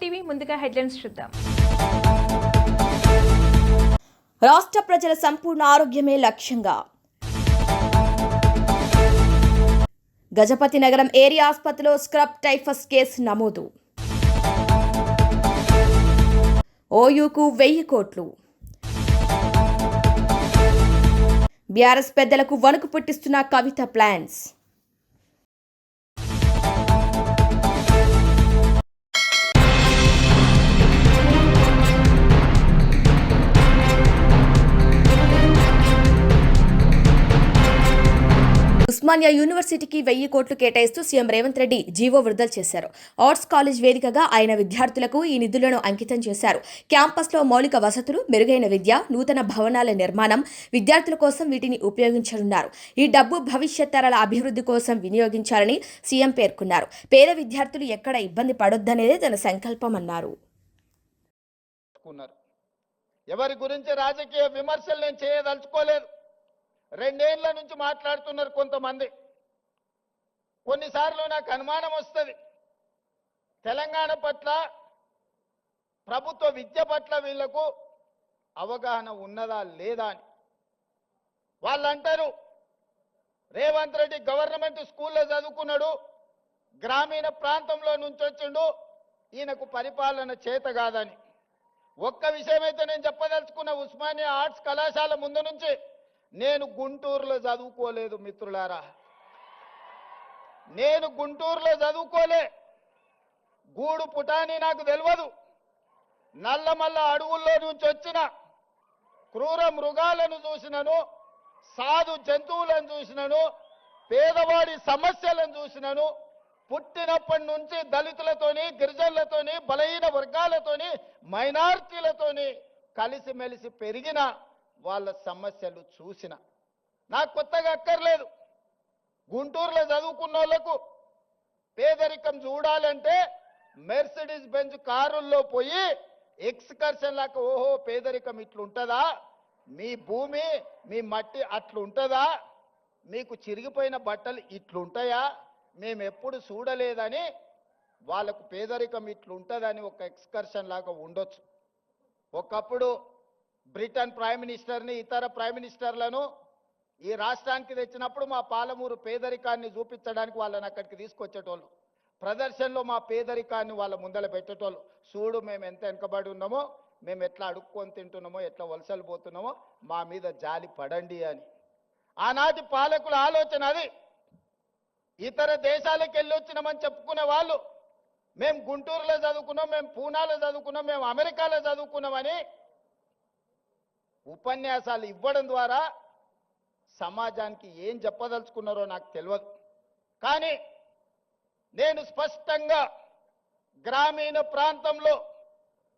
TV ముందుగా headlines చూద్దాం. రాష్ట్ర ప్రజల సంపూర్ణ ఆరోగ్యమే లక్ష్యంగా. గజపతి నగరం ఏరియా ఆసుపత్రిలో స్క్రబ్ టైఫస్ కేసు నమోదు. ఓయూకు వెయ్యి కోట్లు. బీఆర్ఎస్ పెద్దలకు వణుకు పుట్టిస్తున్న కవిత ప్లాన్స్. ఉస్మానియా యూనివర్సిటీకి వెయ్యి కోట్లు కేటాయిస్తూ సీఎం రేవంత్ రెడ్డి జీవో విడుదల చేశారు. ఆర్ట్స్ కాలేజ్ వేదికగా ఆయన విద్యార్థులకు ఈ నిధులను అంకితం చేశారు. క్యాంపస్లో మౌలిక వసతులు మెరుగైన విద్య నూతన భవనాల నిర్మాణం విద్యార్థుల కోసం వీటిని ఉపయోగించనున్నారు. ఈ డబ్బు భవిష్యత్ తరాల అభివృద్ధి కోసం వినియోగించాలని సీఎం పేర్కొన్నారు. పేద విద్యార్థులు ఎక్కడ ఇబ్బంది పడొద్దనేదే తన సంకల్పం అన్నారు ఎవరి గురించి రాజకీయ విమర్శలు నేను చేయదలుచుకోలేదు. రెండేళ్ళ నుంచి మాట్లాడుతున్నారు కొంతమంది. కొన్నిసార్లు నాకు అనుమానం వస్తుంది. తెలంగాణ పట్ల ప్రభుత్వ విద్య పట్ల వీళ్ళకు అవగాహన ఉన్నదా లేదా అని. వాళ్ళు అంటారు రేవంత్ రెడ్డి గవర్నమెంట్ స్కూల్లో చదువుకున్నాడు గ్రామీణ ప్రాంతంలో నుంచి వచ్చిండు ఈయనకు పరిపాలన చేత కాదని. ఒక్క విషయం అయితే నేను చెప్పదలుచుకున్న ఉస్మానియా ఆర్ట్స్ కళాశాల ముందు నుంచి నేను గుంటూరులో చదువుకోలేదు మిత్రులారా. నేను గుంటూరులో చదువుకోలే. గూడు పుటాని నాకు తెలియదు నల్లమల్ల అడవుల్లో నుంచి వచ్చిన క్రూర మృగాలను చూసినను సాధు జంతువులను చూసినను పేదవాడి సమస్యలను చూసినను పుట్టినప్పటి నుంచి దళితులతోని గిరిజనులతోని బలహీన వర్గాలతోని మైనార్టీలతోని కలిసిమెలిసి పెరిగిన వాళ్ళ సమస్యలు చూసిన. నాకు కొత్తగా అక్కర్లేదు. గుంటూరులో చదువుకున్న వాళ్ళకు పేదరికం చూడాలంటే మెర్సిడీస్ బెంజ్ కారుల్లో పోయి ఎక్స్కర్షన్ లాగా ఓహో పేదరికం ఇట్లుంటుందా? మీ భూమి మీ మట్టి అట్లుంటుందా? మీకు చిరిగిపోయిన బట్టలు ఇట్లుంటాయా? మేము ఎప్పుడు చూడలేదని వాళ్ళకు పేదరికం ఇట్లుంటుందని ఒక ఎక్స్కర్షన్ లాగా ఉండొచ్చు. ఒకప్పుడు బ్రిటన్ ప్రైమ్ మినిస్టర్ని ఇతర ప్రైమ్ మినిస్టర్లను ఈ రాష్ట్రానికి తెచ్చినప్పుడు మా పాలమూరు పేదరికాన్ని చూపించడానికి వాళ్ళని అక్కడికి తీసుకొచ్చేటోళ్ళు. ప్రదర్శనలో మా పేదరికాన్ని వాళ్ళ ముందల పెట్టేటోళ్ళు. చూడు మేము ఎంత వెనకబడి ఉన్నామో మేము ఎట్లా అడుక్కొని తింటున్నామో ఎట్లా వలసలు పోతున్నామో మా మీద జాలి పడండి అని. ఆనాటి పాలకుల ఆలోచన అది. ఇతర దేశాలకు వెళ్ళొచ్చినామని చెప్పుకునే వాళ్ళు. మేము గుంటూరులో చదువుకున్నాం మేము పూనాలో చదువుకున్నాం మేము అమెరికాలో చదువుకున్నామని ఉపన్యాసాలు ఇవ్వడం ద్వారా సమాజానికి ఏం చెప్పదలుచుకున్నారో నాకు తెలియదు కానీ నేను స్పష్టంగా గ్రామీణ ప్రాంతంలో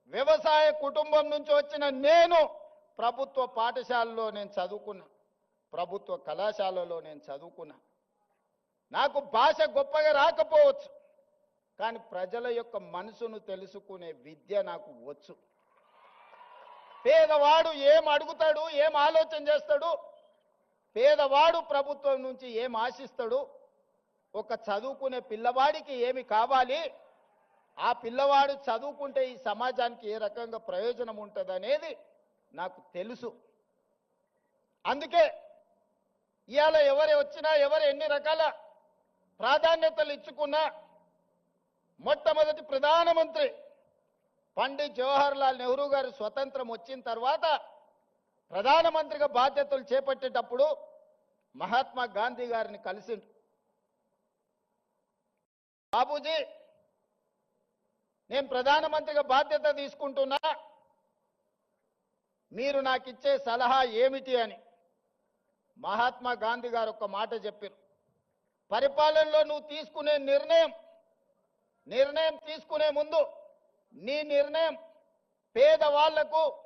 వ్యవసాయ కుటుంబం నుంచి వచ్చిన నేను ప్రభుత్వ పాఠశాలలో నేను చదువుకున్నా. ప్రభుత్వ కళాశాలలో నేను చదువుకున్నా. నాకు భాష గొప్పగా రాకపోవచ్చు. కానీ ప్రజల యొక్క మనసును తెలుసుకునే విద్య నాకు వచ్చు. పేదవాడు ఏం అడుగుతాడు ఏం ఆలోచన చేస్తాడు? పేదవాడు ప్రభుత్వం నుంచి ఏం ఆశిస్తాడు? ఒక చదువుకునే పిల్లవాడికి ఏమి కావాలి? ఆ పిల్లవాడు చదువుకుంటే ఈ సమాజానికి ఏ రకంగా ప్రయోజనం ఉంటుంది అనేది నాకు తెలుసు. అందుకే ఇవాళ ఎవరు వచ్చినా ఎవరు ఎన్ని రకాల ప్రాధాన్యతలు ఇచ్చుకున్నా మొట్టమొదటి ప్రధానమంత్రి పండిత్ జవహర్ లాల్ నెహ్రూ గారు స్వతంత్రం వచ్చిన తర్వాత ప్రధానమంత్రిగా బాధ్యతలు చేపట్టేటప్పుడు మహాత్మా గాంధీ గారిని కలిసిండు. బాబూజీ నేను ప్రధానమంత్రిగా బాధ్యత తీసుకుంటున్నా మీరు నాకు ఇచ్చే సలహా ఏమిటి అని మహాత్మా గాంధీ గారు ఒక మాట చెప్పారు. పరిపాలనలో నువ్వు తీసుకునే నిర్ణయం నిర్ణయం తీసుకునే ముందు నీ నిర్ణయం పేదవాళ్ళకు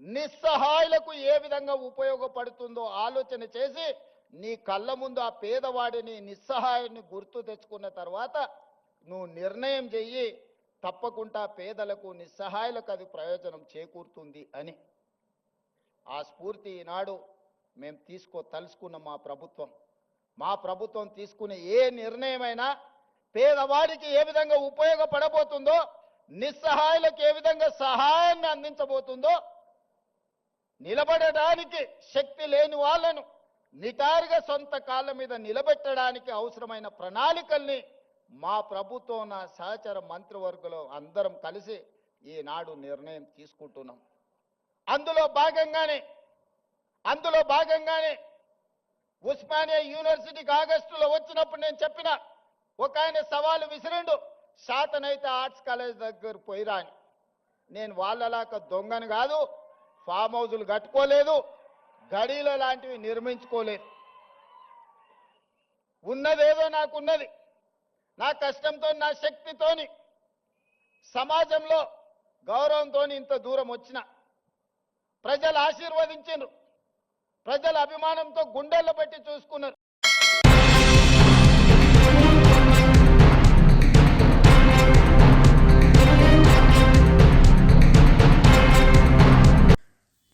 నిస్సహాయులకు ఏ విధంగా ఉపయోగపడుతుందో ఆలోచన చేసి నీ కళ్ళ ముందు ఆ పేదవాడిని నిస్సహాయాన్ని గుర్తు తెచ్చుకున్న తర్వాత నువ్వు నిర్ణయం చెయ్యి. తప్పకుండా పేదలకు నిస్సహాయులకు అది ప్రయోజనం చేకూరుతుంది అని. ఆ స్ఫూర్తి ఈనాడు మేము తీసుకో తలుసుకున్న మా ప్రభుత్వం. మా ప్రభుత్వం తీసుకునే ఏ నిర్ణయమైనా పేదవాడికి ఏ విధంగా ఉపయోగపడబోతుందో నిస్సహాయులకు ఏ విధంగా సహాయాన్ని అందించబోతుందో నిలబడడానికి శక్తి లేని వాళ్ళను నిటారుగా సొంత కాళ్ళ మీద నిలబెట్టడానికి అవసరమైన ప్రణాళికల్ని మా ప్రభుత్వం నా సహచర మంత్రివర్గంలో అందరం కలిసి ఈనాడు నిర్ణయం తీసుకుంటున్నాం. అందులో భాగంగానే అందులో భాగంగానే ఉస్మానియా యూనివర్సిటీకి ఆగస్టులో వచ్చినప్పుడు నేను చెప్పిన ఒక ఆయన సవాలు విసిరిండు. శాతనైతే ఆర్ట్స్ కాలేజ్ దగ్గర పోయిరా అని నేను వాళ్ళలాక దొంగను కాదు ఫామ్ హౌజులు కట్టుకోలేదు గడీల లాంటివి నిర్మించుకోలేదు. ఉన్నదేదో నాకున్నది నా కష్టంతో నా శక్తితోని సమాజంలో గౌరవంతో ఇంత దూరం వచ్చిన. ప్రజలు ఆశీర్వదించారు ప్రజల అభిమానంతో గుండెల్లో పెట్టి చూసుకున్నారు.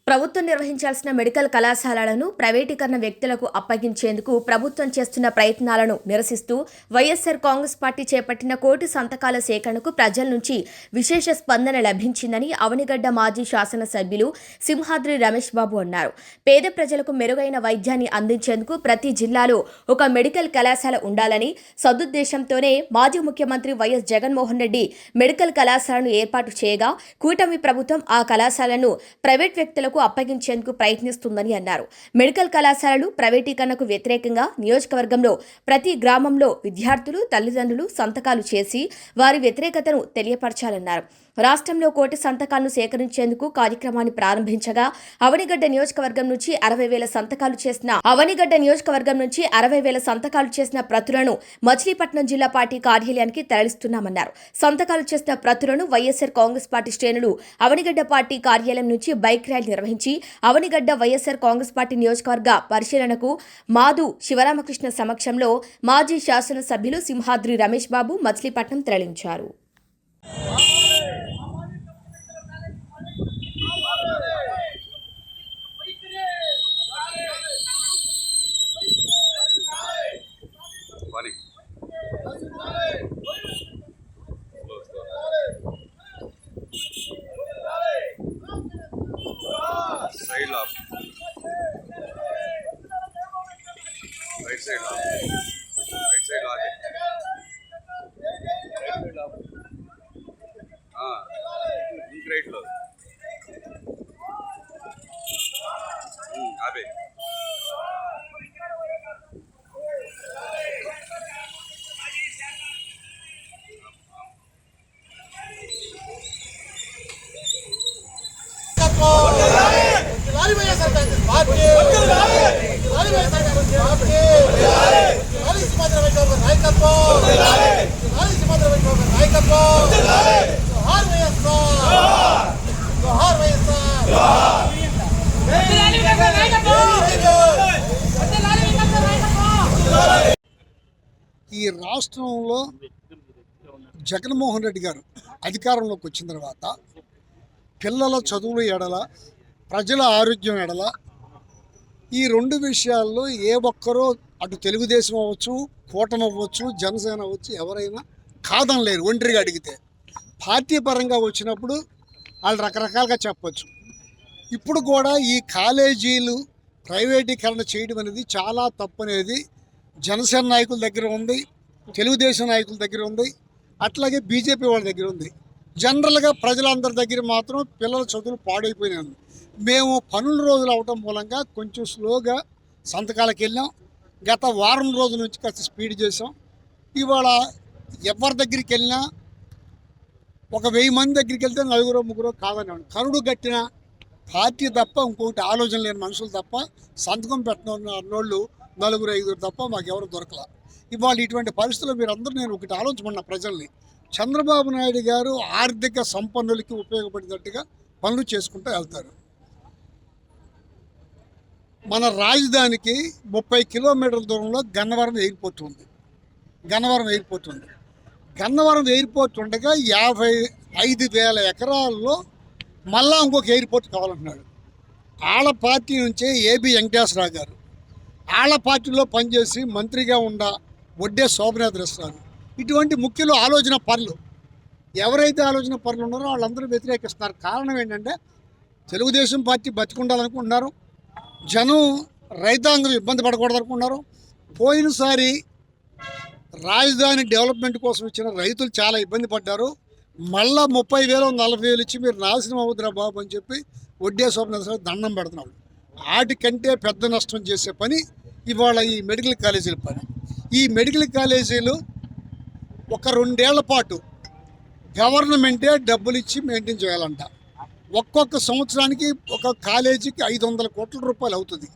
ప్రభుత్వం నిర్వహించాల్సిన మెడికల్ కళాశాలలను ప్రైవేటీకరణ వ్యక్తులకు అప్పగించేందుకు ప్రభుత్వం చేస్తున్న ప్రయత్నాలను నిరసిస్తూ వైఎస్సార్ కాంగ్రెస్ పార్టీ చేపట్టిన కోటి సంతకాల సేకరణకు ప్రజల నుంచి విశేష స్పందన లభించిందని అవనిగడ్డ మాజీ శాసనసభ్యులు సింహాద్రి రమేష్ బాబు అన్నారు. పేద ప్రజలకు మెరుగైన వైద్యాన్ని అందించేందుకు ప్రతి జిల్లాలో ఒక మెడికల్ కళాశాల ఉండాలని సదుద్దేశంతోనే మాజీ ముఖ్యమంత్రి వైఎస్ జగన్మోహన్ రెడ్డి మెడికల్ కళాశాలను ఏర్పాటు చేయగా కూటమి ప్రభుత్వం ఆ కళాశాలను ప్రైవేట్ వ్యక్తులకు అప్పగించేందుకు ప్రయత్నిస్తుందని అన్నారు. మెడికల్ కళాశాలలు ప్రైవేటీకరణకు వ్యతిరేకంగా నియోజకవర్గంలో ప్రతి గ్రామంలో విద్యార్థులు తల్లిదండ్రులు సంతకాలు చేసి వారి వ్యతిరేకతను తెలియపరచాలన్నారు. రాష్ట్రంలో కోటి సంతకాలను సేకరించేందుకు కార్యక్రమాన్ని ప్రారంభించగా అవనిగడ్డ నియోజకవర్గం నుంచి అరవై వేల సంతకాలు చేసిన అవనిగడ్డ నియోజకవర్గం నుంచి అరవై వేల సంతకాలు చేసిన ప్రతులను మచిలీపట్నం జిల్లా పార్టీ కార్యాలయానికి తరలిస్తున్నామన్నారు. సంతకాలు చేసిన ప్రతులను వైఎస్సార్ కాంగ్రెస్ పార్టీ శ్రేణులు అవనిగడ్డ పార్టీ కార్యాలయం నుంచి బైక్ ర్యాలీ నిర్వహించి అవనిగడ్డ వైఎస్సార్ కాంగ్రెస్ పార్టీ నియోజకవర్గ పరిశీలనకు మాధు శివరామకృష్ణ సమక్షంలో మాజీ శాసనసభ్యులు సింహాద్రి రమేష్ బాబు మచిలీపట్నం తరలించారు. ఈ రాష్ట్రంలో జగన్మోహన్ రెడ్డి గారు అధికారంలోకి వచ్చిన తర్వాత పిల్లల చదువుల ఎడల ప్రజల ఆరోగ్యం ఎడల ఈ రెండు విషయాల్లో ఏ ఒక్కరూ అటు తెలుగుదేశం అవ్వచ్చు కూటమి అవ్వచ్చు జనసేన అవ్వచ్చు ఎవరైనా కాదనలేరు ఒంటరిగా అడిగితే. పార్టీ పరంగా వచ్చినప్పుడు వాళ్ళు రకరకాలుగా చెప్పచ్చు. ఇప్పుడు కూడా ఈ కాలేజీలు ప్రైవేటీకరణ చేయడం అనేది చాలా తప్పు అనేది జనసేన నాయకుల దగ్గర ఉంది తెలుగుదేశం నాయకుల దగ్గర ఉంది అట్లాగే బీజేపీ వాళ్ళ దగ్గర ఉంది. జనరల్గా ప్రజలందరి దగ్గర మాత్రం పిల్లల చదువులు పాడైపోయినాయి. మేము పనుల రోజులు అవటం మూలంగా కొంచెం స్లోగా సంతకాలకు వెళ్ళాం గత వారం రోజుల నుంచి కాస్త స్పీడ్ చేసాం ఇవాళ ఎవరి దగ్గరికి వెళ్ళినా ఒక వెయ్యి మంది దగ్గరికి వెళ్తే నలుగురు ముగ్గురు కాదని కరుడు కట్టిన పార్టీ తప్ప ఇంకొకటి ఆలోచన లేని మనుషులు తప్ప సంతకం పెట్టిన అన్నోళ్ళు నలుగురు ఐదుగురు తప్ప మాకు ఎవరు దొరకల. ఇవాళ ఇటువంటి పరిస్థితుల్లో మీరు అందరూ నేను ఒకటి ఆలోచించమన్న ప్రజల్ని. చంద్రబాబు నాయుడు గారు ఆర్థిక సంపన్నులకి ఉపయోగపడేటట్టుగా పనులు చేసుకుంటూ వెళ్తారు. మన రాజధానికి ముప్పై కిలోమీటర్ల దూరంలో గన్నవరం ఎయిర్పోర్ట్ ఉంది. గన్నవరం ఎయిర్పోర్ట్ ఉంది. గన్నవరం ఎయిర్పోర్ట్ ఉండగా యాభై ఐదు వేల ఎకరాల్లో మళ్ళా ఇంకొక ఎయిర్పోర్ట్ కావాలంటున్నాడు. ఆళ్ళ పార్టీ నుంచే ఏబి వెంకటేశ్వరరావు గారు. ఆళ్ళ పార్టీలో పనిచేసి మంత్రిగా ఉన్న వడ్డే శోభనాథ్ రెస్టారు ఇటువంటి ముఖ్యులు ఆలోచన పనులు. ఎవరైతే ఆలోచన పనులు ఉన్నారో వాళ్ళందరూ వ్యతిరేకిస్తున్నారు. కారణం ఏంటంటే తెలుగుదేశం పార్టీ బతికుండాలనుకుంటున్నారు. జనం రైతాంగం ఇబ్బంది పడకూడదు అనుకున్నారు పోయినసారి రాజధాని డెవలప్మెంట్ కోసం ఇచ్చిన రైతులు చాలా ఇబ్బంది పడ్డారు. మళ్ళా ముప్పై వేలు నలభై వేలు ఇచ్చి మీరు నాశనం అవుతురా బాబు అని చెప్పి వడ్డే స్వప్న దండం పెడుతున్నాడు వాటికంటే పెద్ద నష్టం చేసే పని ఇవాళ ఈ మెడికల్ కాలేజీల పని. ఈ మెడికల్ కాలేజీలు ఒక రెండేళ్ళ పాటు గవర్నమెంటే డబ్బులు ఇచ్చి మెయింటైన్ చేయాలంట. ఒక్కొక్క సంవత్సరానికి ఒక కాలేజీకి ఐదు వందల కోట్ల రూపాయలు అవుతుంది.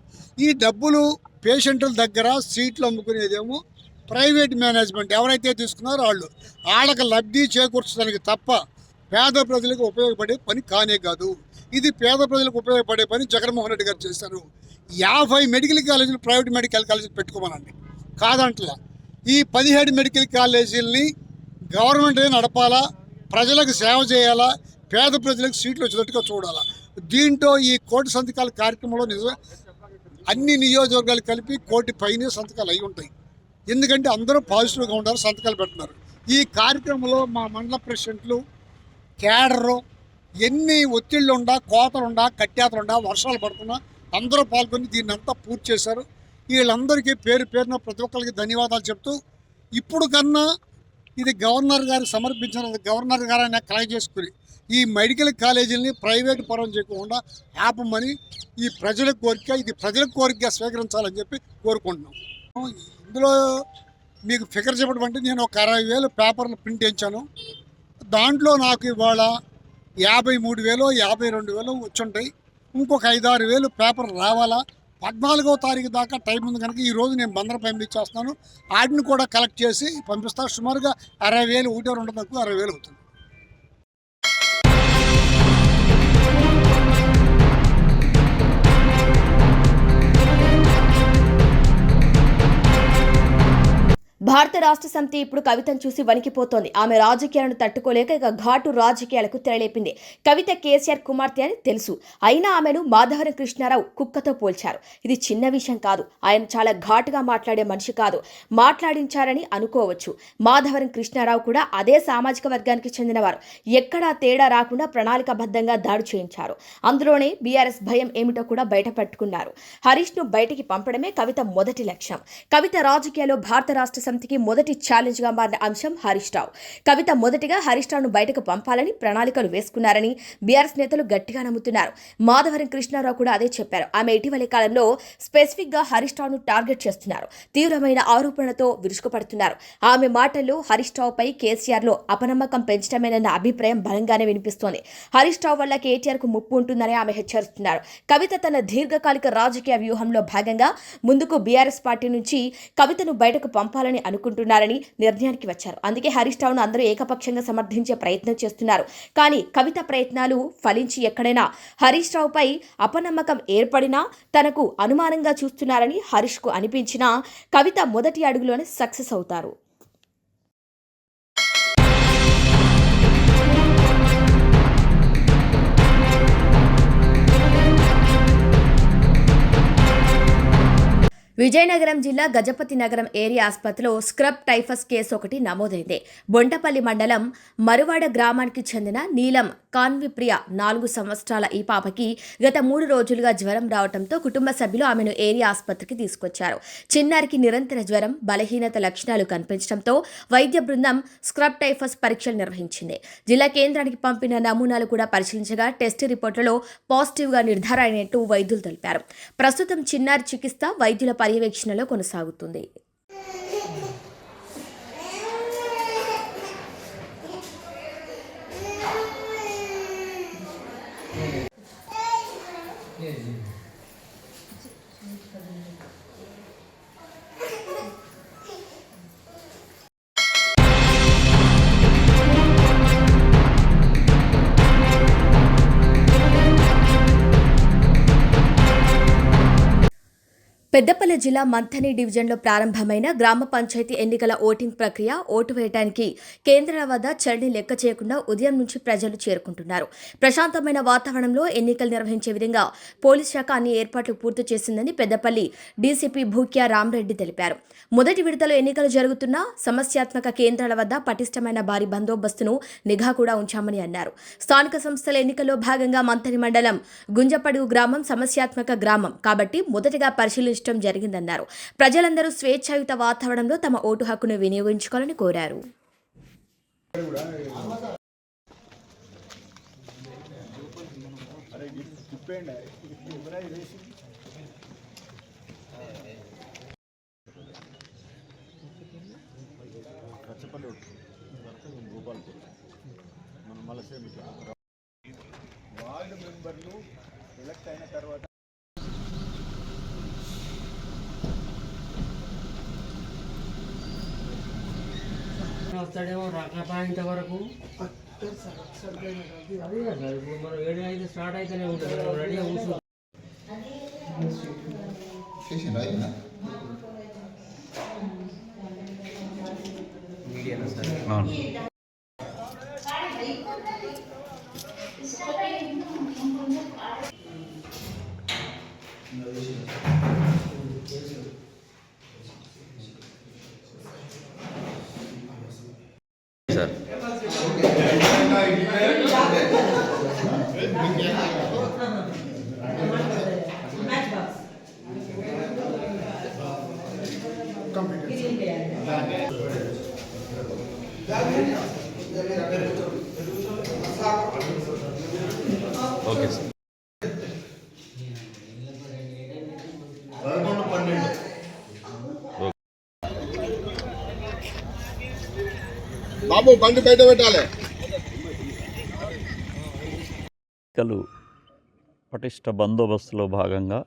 ఈ డబ్బులు పేషెంట్ల దగ్గర సీట్లు అమ్ముకునేదేమో ప్రైవేట్ మేనేజ్మెంట్ ఎవరైతే తీసుకున్నారో వాళ్ళు వాళ్ళకి లబ్ధి చేకూర్చడానికి తప్ప పేద ప్రజలకు ఉపయోగపడే పని కానే కాదు. ఇది పేద ప్రజలకు ఉపయోగపడే పని జగన్మోహన్ రెడ్డి గారు చేశారు. యాభై మెడికల్ కాలేజీలు ప్రైవేట్ మెడికల్ కాలేజీలు పెట్టుకోమనండి. కాదంటలా. ఈ పదిహేడు మెడికల్ కాలేజీలని గవర్నమెంటే నడపాలా? ప్రజలకు సేవ చేయాలా? పేద ప్రజలకు సీట్లు వచ్చినట్టుగా చూడాలా? దీంట్లో ఈ కోటి సంతకాల కార్యక్రమంలో నిజమే అన్ని నియోజకవర్గాలు కలిపి కోటి పైనే సంతకాలు అయి ఉంటాయి. ఎందుకంటే అందరూ పాజిటివ్గా ఉంటారు సంతకాలు పెడుతున్నారు. ఈ కార్యక్రమంలో మా మండల ప్రెసిడెంట్లు కేడరు ఎన్ని ఒత్తిళ్ళుండా కోతలుండా కట్యాతలుండా వర్షాలు పడుతున్నా అందరూ పాల్గొని దీన్ని అంతా పూర్తి చేశారు. వీళ్ళందరికీ పేరు పేరున ప్రతి ఒక్కరికి ధన్యవాదాలు చెప్తూ ఇప్పుడు కన్నా ఇది గవర్నర్ గారు సమర్పించిన గవర్నర్ గారు ఆయన కలెక్ట్ చేసుకుని ఈ మెడికల్ కాలేజీలని ప్రైవేట్ పరం చేయకుండా ఆపమని ఈ ప్రజల కోరిక ఇది ప్రజల కోరిక స్వీకరించాలని చెప్పి కోరుకుంటున్నాం. ఇందులో మీకు ఫిగర్ చెప్పడం అంటే నేను ఒక అరవై వేలు పేపర్లు ప్రింట్ చేయించాను. దాంట్లో నాకు ఇవాళ యాభై మూడు వేలు యాభై రెండు వేలు వచ్చుంటాయి. ఇంకొక ఐదారు వేలు పేపర్ రావాలా? పద్నాలుగో తారీఖు దాకా టైం ఉంది కనుక ఈరోజు నేను బందర పంపించేస్తాను వాటిని కూడా కలెక్ట్ చేసి పంపిస్తాను సుమారుగా అరవై వేలు ఒకటో రెండు తక్కువ అరవై వేలు అవుతుంది. భారత రాష్ట్ర సమితి ఇప్పుడు కవితను చూసి వణికిపోతోంది. ఆమె రాజకీయాలను తట్టుకోలేక ఇక ఘాటు రాజకీయాలకు తెరలేపింది. కవిత కేసీఆర్ కుమార్తె అని తెలుసు. అయినా ఆమెను మాధవరం కృష్ణారావు కుక్కతో పోల్చారు. ఇది చిన్న విషయం కాదు. ఆయన చాలా ఘాటుగా మాట్లాడే మనిషి కాదు. మాట్లాడించారని అనుకోవచ్చు. మాధవరం కృష్ణారావు కూడా అదే సామాజిక వర్గానికి చెందినవారు. ఎక్కడా తేడా రాకుండా ప్రణాళికాబద్ధంగా దాడి చేయించారు. అందులోనే బీఆర్ఎస్ భయం ఏమిటో కూడా బయటపెట్టుకున్నారు హరీష్ను హరీష్ను బయటికి పంపడమే కవిత మొదటి లక్ష్యం. కవిత రాజకీయాల్లో భారత రాష్ట్ర సమితికి మొదటి ఛాలెంజ్గా మారిన అంశం హరీష్ రావు. కవిత మొదటిగా హరీష్ రావును బయటకు పంపాలని ప్రణాళికలు వేసుకున్నారని బీఆర్ఎస్ నేతలు గట్టిగా నమ్ముతున్నారు. మాధవరం కృష్ణారావు కూడా అదే చెప్పారు. ఆమె ఇటీవలి కాలంలో స్పెసిఫిక్గా హరీష్ రావును టార్గెట్ చేస్తున్నారు. తీవ్రమైన ఆరోపణలతో విరుచుకుపడుతున్నారు. ఆమె మాటల్లో హరీష్ రావుపై కేసీఆర్లో అపనమ్మకం పెంచడమేనన్న అభిప్రాయం బలంగానే వినిపిస్తోంది. హరీష్ రావు వల్ల కేటీఆర్కు ముప్పు ఉంటుందని ఆమె హెచ్చరిస్తున్నారు. కవిత తన దీర్ఘకాలిక రాజకీయ వ్యూహంలో భాగంగా ముందుకు బీఆర్ఎస్ పార్టీ నుంచి కవితను బయటకు పంపాలని అనుకుంటున్నారని నిర్ణయానికి వచ్చారు. అందుకే హరీష్ రావును అందరూ ఏకపక్షంగా సమర్థించే ప్రయత్నం చేస్తున్నారు. కానీ కవిత ప్రయత్నాలు ఫలించి ఎక్కడైనా హరీష్ రావుపై అపనమ్మకం ఏర్పడినా తనకు అనుమానంగా చూస్తున్నారని హరీష్కు అనిపించినా కవిత మొదటి అడుగులోనే సక్సెస్ అవుతారు. విజయనగరం జిల్లా గజపతి నగరం ఏరియా ఆసుపత్రిలో స్క్రబ్ టైఫస్ కేసు ఒకటి నమోదైంది. బొండపల్లి మండలం మరువాడ గ్రామానికి చెందిన నీలం కాన్విప్రియ నాలుగు సంవత్సరాల ఈ పాపకి గత మూడు రోజులుగా జ్వరం రావడంతో కుటుంబ సభ్యులు ఆమెను ఏరియా ఆసుపత్రికి తీసుకొచ్చారు. చిన్నారికి నిరంతర జ్వరం బలహీనత లక్షణాలు కనిపించడంతో వైద్య బృందం స్క్రబ్ టైఫస్ పరీక్షలు నిర్వహించింది. జిల్లా కేంద్రానికి పంపిన నమూనాలు కూడా పరిశీలించగా టెస్ట్ రిపోర్టులలో పాజిటివ్గా నిర్ధారణ అయినట్టు వైద్యులు తెలిపారు. ప్రస్తుతం చిన్నారి చికిత్స వైద్యుల పర్యవేక్షణలో కొనసాగుతుంది Yeah. పెద్దపల్లి జిల్లా మంథని డివిజన్లో ప్రారంభమైన గ్రామ పంచాయతీ ఎన్నికల ఓటింగ్ ప్రక్రియ ఓటు వేయడానికి కేంద్రాల వద్ద చర్ని లెక్క చేయకుండా ఉదయం నుంచి ప్రజలు చేరుకుంటున్నారు. ప్రశాంతమైన వాతావరణంలో ఎన్నికలు నిర్వహించే విధంగా పోలీస్ శాఖ అన్ని ఏర్పాట్లు పూర్తి చేసిందని పెద్దపల్లి డీసీపీ భూక్యా రామరెడ్డి తెలిపారు. మొదటి విడతలో ఎన్నికలు జరుగుతున్న సమస్యాత్మక కేంద్రాల వద్ద పటిష్టమైన భారీ బందోబస్తును నిఘా కూడా ఉంచామని అన్నారు. స్థానిక సంస్థల ఎన్నికల్లో భాగంగా మంథని మండలం గుంజపడుగు గ్రామం సమస్యాత్మక గ్రామం కాబట్టి మొదటగా పరిశీలించడం జరిగిందన్నారు. ప్రజలందరూ స్వేచ్ఛాయుత వాతావరణంలో తమ ఓటు హక్కును వినియోగించుకోవాలని కోరారు. వస్తాడేమో రకపాయింట్ వరకు అదే కదా ఇప్పుడు మనం ఏడు అయితే స్టార్ట్ అయితేనే ఉంటుంది మనం రెడీగా సార్ ఓకే సార్. బాబు బండి బయట పెట్టాలి. ఎన్నికలు పటిష్ట బందోబస్తులో భాగంగా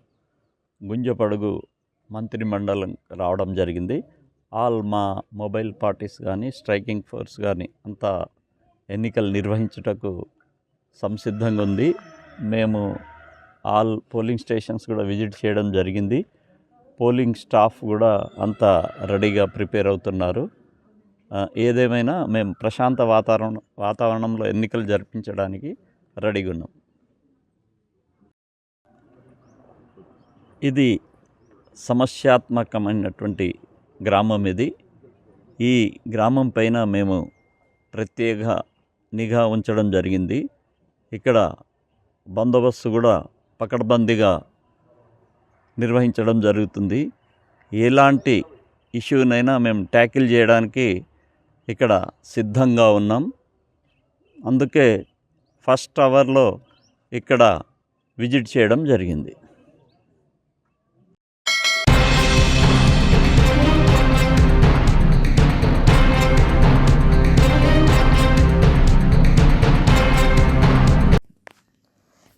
గుంజపడుగు మంత్రి మండలం రావడం జరిగింది. ఆల్ మా మొబైల్ పార్టీస్ కానీ స్ట్రైకింగ్ ఫోర్స్ కానీ అంతా ఎన్నికలు నిర్వహించుటకు సంసిద్ధంగా ఉంది. మేము ఆల్ పోలింగ్ స్టేషన్స్ కూడా విజిట్ చేయడం జరిగింది. పోలింగ్ స్టాఫ్ కూడా అంతా రెడీగా ప్రిపేర్ అవుతున్నారు. ఏదేమైనా మేము ప్రశాంత వాతావరణం వాతావరణంలో ఎన్నికలు జరిపించడానికి రెడీగా ఉన్నాం. ఇది సమస్యాత్మకమైనటువంటి గ్రామం ఇది ఈ గ్రామం పైన మేము ప్రత్యేక నిఘా ఉంచడం జరిగింది. ఇక్కడ బందోబస్తు కూడా పకడ్బందీగా నిర్వహించడం జరుగుతుంది. ఎలాంటి ఇష్యూనైనా మేము ట్యాకిల్ చేయడానికి ఇక్కడ సిద్ధంగా ఉన్నాం. అందుకే ఫస్ట్ అవర్లో ఇక్కడ విజిట్ చేయడం జరిగింది.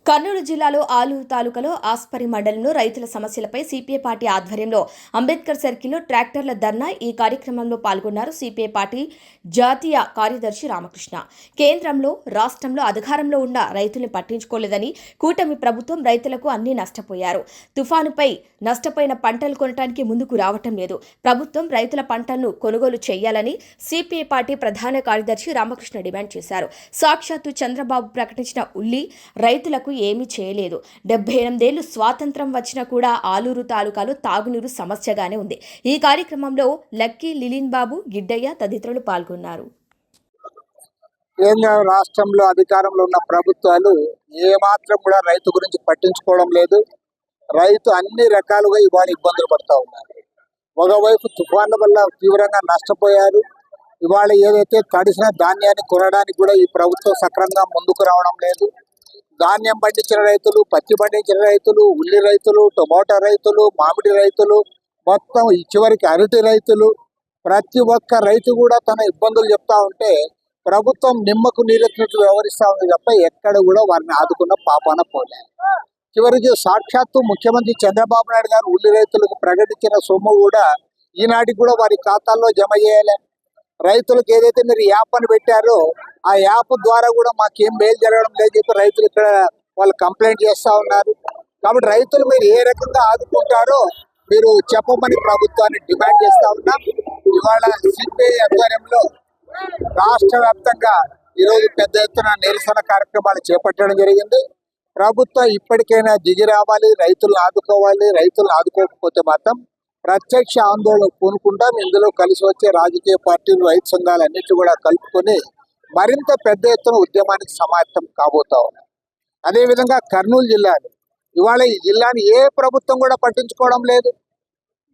కర్నూలు జిల్లాలో ఆలూరు తాలూకాలో ఆస్పరి మండలంలో రైతుల సమస్యలపై సిపిఐ పార్టీ ఆధ్వర్యంలో అంబేద్కర్ సర్కిల్లో ట్రాక్టర్ల ధర్నా ఈ కార్యక్రమంలో పాల్గొన్నారు సిపిఐ పార్టీ జాతీయ కార్యదర్శి రామకృష్ణ. కేంద్రంలో రాష్ట్రంలో అధికారంలో ఉన్న రైతుల్ని పట్టించుకోలేదని కూటమి ప్రభుత్వం రైతులకు అన్ని నష్టపోయారు. తుఫానుపై నష్టపోయిన పంటలు కొనడానికి ముందుకు రావటం లేదు. ప్రభుత్వం రైతుల పంటలను కొనుగోలు చేయాలని సిపిఐ పార్టీ ప్రధాన కార్యదర్శి రామకృష్ణ డిమాండ్ చేశారు. సాక్షాత్తు చంద్రబాబు ప్రకటించిన ఉల్లి రైతులకు ఏమీ చేయలేదు. డెబ్బై ఎనిమిదేళ్ళు స్వాతంత్రం వచ్చినా కూడా ఆలూరు తాలూకాలో తాగునీరు సమస్యగానే ఉంది. ఈ కార్యక్రమంలో లక్కీ లిలిన్ బాబు గిడ్డయ్య తదితరులు పాల్గొన్నారు. కేంద్ర రాష్ట్రంలో అధికారంలో ఉన్న ప్రభుత్వాలు ఏమాత్రం కూడా రైతు గురించి పట్టించుకోవడం లేదు. రైతు అన్ని రకాలుగా ఇవాళ ఇబ్బందులు పడుతూ ఉన్నారు. ఒకవైపు తుఫాన్ల వల్ల తీవ్రంగా నష్టపోయారు. ఇవాళ ఏదైతే తడిసిన ధాన్యాన్ని కొనడానికి కూడా ఈ ప్రభుత్వం సక్రమంగా ముందుకు రావడం లేదు. ధాన్యం పండించిన రైతులు పత్తి పండించిన రైతులు ఉల్లి రైతులు టొమాటో రైతులు మామిడి రైతులు మొత్తం చివరికి అరటి రైతులు. ప్రతి ఒక్క రైతు కూడా తన ఇబ్బందులు చెప్తా ఉంటే ప్రభుత్వం నిమ్మకు నీరెత్తినట్లు వ్యవహరిస్తా ఉంది తప్ప ఎక్కడ కూడా వారిని ఆదుకున్న పాపాన పోలే. చివరికి సాక్షాత్తు ముఖ్యమంత్రి చంద్రబాబు నాయుడు గారు ఉల్లి రైతులకు ప్రకటించిన సొమ్ము కూడా ఈనాటికి కూడా వారి ఖాతాల్లో జమ చేయాలి. రైతులకు ఏదైతే మీరు యాప్ అని పెట్టారో ఆ యాప్ ద్వారా కూడా మాకేం మేలు జరగడం లేదు చెప్పి రైతులు ఇక్కడ వాళ్ళు కంప్లైంట్ చేస్తా ఉన్నారు. కాబట్టి రైతులు మీరు ఏ రకంగా ఆదుకుంటారో మీరు చెప్పమని ప్రభుత్వాన్ని డిమాండ్ చేస్తా ఉన్నాం. ఇవాళ సిపిఐ ఆధ్వర్యంలో రాష్ట్ర వ్యాప్తంగా ఈరోజు పెద్ద ఎత్తున నిరసన కార్యక్రమాలు చేపట్టడం జరిగింది. ప్రభుత్వం ఇప్పటికైనా దిగి రావాలి రైతులను ఆదుకోవాలి రైతులను ఆదుకోకపోతే మాత్రం ప్రత్యక్ష ఆందోళన పూనుకుంటాం. ఇందులో కలిసి వచ్చే రాజకీయ పార్టీలు రైతు సంఘాలు అన్నిటి కూడా కలుపుకొని మరింత పెద్ద ఎత్తున ఉద్యమానికి సమాప్తం కాబోతా ఉన్నాయి అదేవిధంగా కర్నూలు జిల్లాని ఇవాళ ఈ జిల్లాని ఏ ప్రభుత్వం కూడా పట్టించుకోవడం లేదు.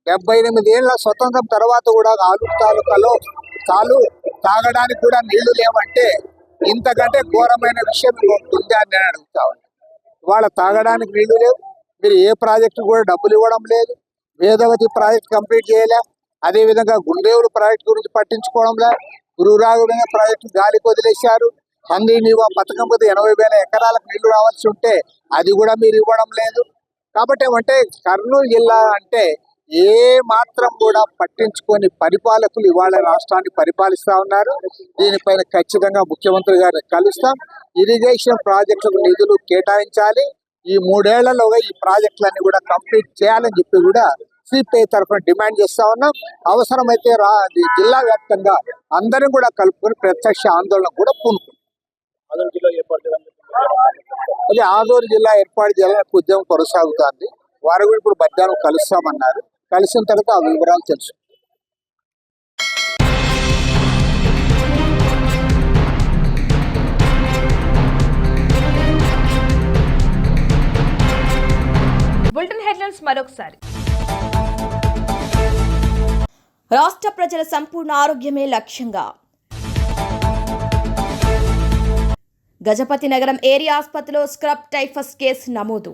డెబ్బై ఎనిమిది ఏళ్ళ స్వతంత్రం తర్వాత కూడా ఆలూరు తాలూకాలో చాలు తాగడానికి కూడా నీళ్ళు లేవంటే ఇంతకంటే ఘోరమైన విషయం ఇంకొకటి ఉందా అని నేను అడుగుతా ఉన్నాను ఇవాళ తాగడానికి నీళ్ళు లేవు. మీరు ఏ ప్రాజెక్టు కూడా డబ్బులు ఇవ్వడం లేదు. వేదవతి ప్రాజెక్ట్ కంప్లీట్ చేయలే. అదేవిధంగా గుండేవుడు ప్రాజెక్ట్ గురించి పట్టించుకోవడం లే ప్రాజెక్టు గాలికి వదిలేశారు హందీ నీవా పథకం మీద ఎనభై వేల ఎకరాలకు నీళ్ళు రావాల్సి ఉంటే అది కూడా మీరు ఇవ్వడం లేదు. కాబట్టి ఏమంటే కర్నూలు జిల్లా అంటే ఏ మాత్రం కూడా పట్టించుకొని పరిపాలకులు ఇవాళ రాష్ట్రాన్ని పరిపాలిస్తా ఉన్నారు. దీనిపైన ఖచ్చితంగా ముఖ్యమంత్రి గారిని కలుస్తాం. ఇరిగేషన్ ప్రాజెక్టులకు నిధులు కేటాయించాలి. ఈ మూడేళ్ళలోగా ఈ ప్రాజెక్టులన్నీ కూడా కంప్లీట్ చేయాలని చెప్పి కూడా సిపిఐ తరఫున డిమాండ్ చేస్తా ఉన్నాం. అవసరమైతే రా జిల్లా వ్యాప్తంగా అందరం కూడా కలుపుకొని ప్రత్యక్ష ఆందోళన కూడా పూనుకుంటాం. అదే ఆదోరు జిల్లా ఏర్పాటు చేయాలని ఉద్యమం కొనసాగుతోంది. వారు కూడా ఇప్పుడు మధ్యాహ్నం కలుస్తామన్నారు. కలిసిన తర్వాత ఆ వివరాలు తెలుసు బులెటిన్ హెడ్లైన్స్ మరొకసారి. రాష్ట్ర ప్రజల సంపూర్ణ ఆరోగ్యమే లక్ష్యంగా. గజపతి నగరం ఏరియా ఆసుపత్రిలో స్క్రబ్ టైఫస్ కేసు నమోదు.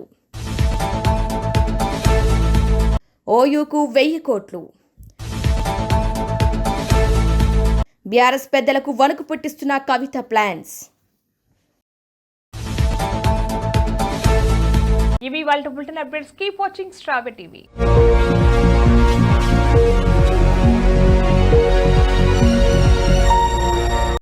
ఓయూకు వెయ్యి కోట్లు. బీఆర్ఎస్ పెద్దలకు వణుకు పుట్టిస్తున్న కవిత ప్లాన్స్. ఇవి వాళ్ళ బులెటిన్ అప్డేట్స్. కీప్ వాచింగ్ స్ట్రాబె టీవీ.